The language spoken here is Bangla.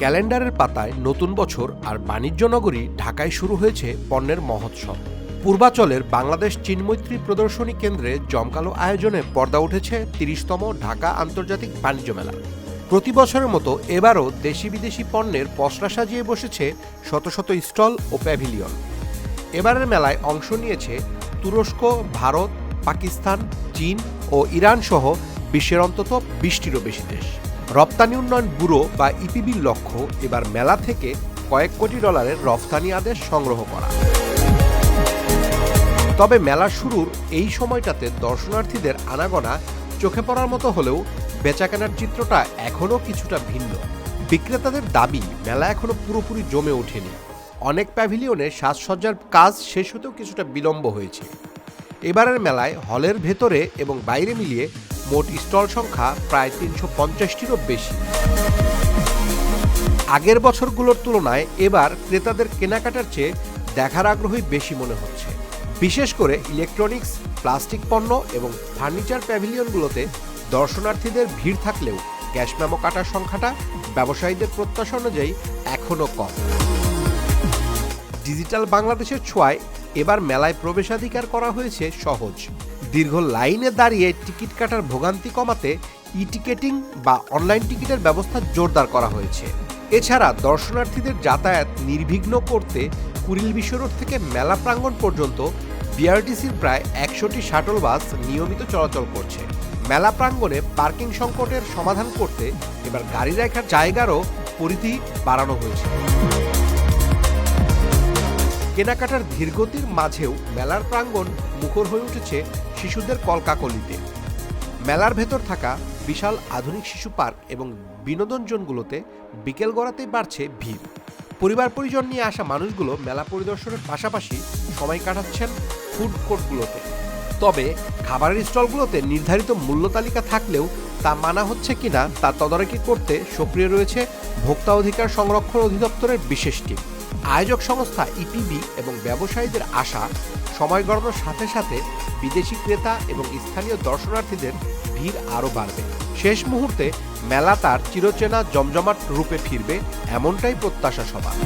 ক্যালেন্ডারের পাতায় নতুন বছর আর বাণিজ্য নগরী ঢাকায় শুরু হয়েছে পণ্যের মহোৎসব। পূর্বাচলের বাংলাদেশ চীনমৈত্রী প্রদর্শনী কেন্দ্রে জমকালো আয়োজনে পর্দা উঠেছে তিরিশতম ঢাকা আন্তর্জাতিক বাণিজ্য মেলা। প্রতি বছরের মতো এবারও দেশি বিদেশি পণ্যের পসরা সাজিয়ে বসেছে শত শত স্টল ও প্যাভিলিয়ন। এবারের মেলায় অংশ নিয়েছে তুরস্ক, ভারত, পাকিস্তান, চীন ও ইরান সহ বিশ্বের অন্তত বিশটিরও বেশি দেশ। রপ্তানি উন্নয়ন ব্যুরো বা ইপিবির লক্ষ্য এবার মেলা থেকে কয়েক কোটি ডলারের রফতানি আদেশ সংগ্রহ করা। তবে মেলা শুরুর এই সময়টাতে দর্শনার্থীদের আনাগোনা চোখে পড়ার মতো হলেও বেচাকেনার চিত্রটা এখনও কিছুটা ভিন্ন। বিক্রেতাদের দাবি, মেলা এখনও পুরোপুরি জমে ওঠেনি। অনেক প্যাভিলিয়নে সাজসজ্জার কাজ শেষ হতেও কিছুটা বিলম্ব হয়েছে। এবারের মেলায় হলের ভেতরে এবং বাইরে মিলিয়ে মোট স্টল সংখ্যা প্রায় তিনশো পঞ্চাশটিরও বেশি। আগের বছরগুলোর তুলনায় এবার ক্রেতাদের কেনাকাটার চেয়ে দেখার আগ্রহই বেশি মনে হচ্ছে। বিশেষ করে ইলেকট্রনিক্স, প্লাস্টিক পণ্য এবং ফার্নিচার প্যাভিলিয়নগুলোতে দর্শনার্থীদের ভিড় থাকলেও ক্যাশ মেমো কাটার সংখ্যাটা ব্যবসায়ীদের প্রত্যাশা অনুযায়ী এখনও কম। ডিজিটাল বাংলাদেশের ছোঁয়ায় এবার মেলায় প্রবেশাধিকার করা হয়েছে সহজ। দীর্ঘ লাইনে দাঁড়িয়ে টিকিট কাটার ভোগান্তি কমাতে ই টিকেটিং বা অনলাইন টিকিটের ব্যবস্থা জোরদার করা হয়েছে। এছাড়া দর্শনার্থীদের যাতায়াত নির্বিঘ্ন করতে কুড়িল বিশ্ব রোড থেকে মেলা প্রাঙ্গণ পর্যন্ত বিআরটিসির প্রায় একশোটি শাটল বাস নিয়মিত চলাচল করছে। মেলা প্রাঙ্গণে পার্কিং সংকটের সমাধান করতে এবার গাড়ি রাখার জায়গারও পরিধি বাড়ানো হয়েছে। কেনাকাটার ধীরগতির মাঝেও মেলার প্রাঙ্গণ মুখর হয়ে উঠেছে শিশুদের কলকাকলিতে। মেলার ভেতর থাকা বিশাল আধুনিক শিশু পার্ক এবং বিনোদন জোনগুলোতে বিকেল গড়াতেই বাড়ছে ভিড়। পরিবার পরিজন নিয়ে আসা মানুষগুলো মেলা পরিদর্শনের পাশাপাশি সময় কাটাচ্ছেন ফুড কোর্টগুলোতে। তবে খাবারের স্টলগুলোতে নির্ধারিত মূল্য তালিকা থাকলেও তা মানা হচ্ছে কিনা তা তদারকি করতে সক্রিয় রয়েছে ভোক্তা অধিকার সংরক্ষণ অধিদপ্তরের বিশেষ টিম। আয়োজক সংস্থা ইপিবি এবং ব্যবসায়ীদের আশা, সময় গড়ানোর সাথে সাথে বিদেশি ক্রেতা এবং স্থানীয় দর্শনার্থীদের ভিড় আরও বাড়বে। শেষ মুহূর্তে মেলা তার চিরচেনা জমজমাট রূপে ফিরবে, এমনটাই প্রত্যাশা সবার।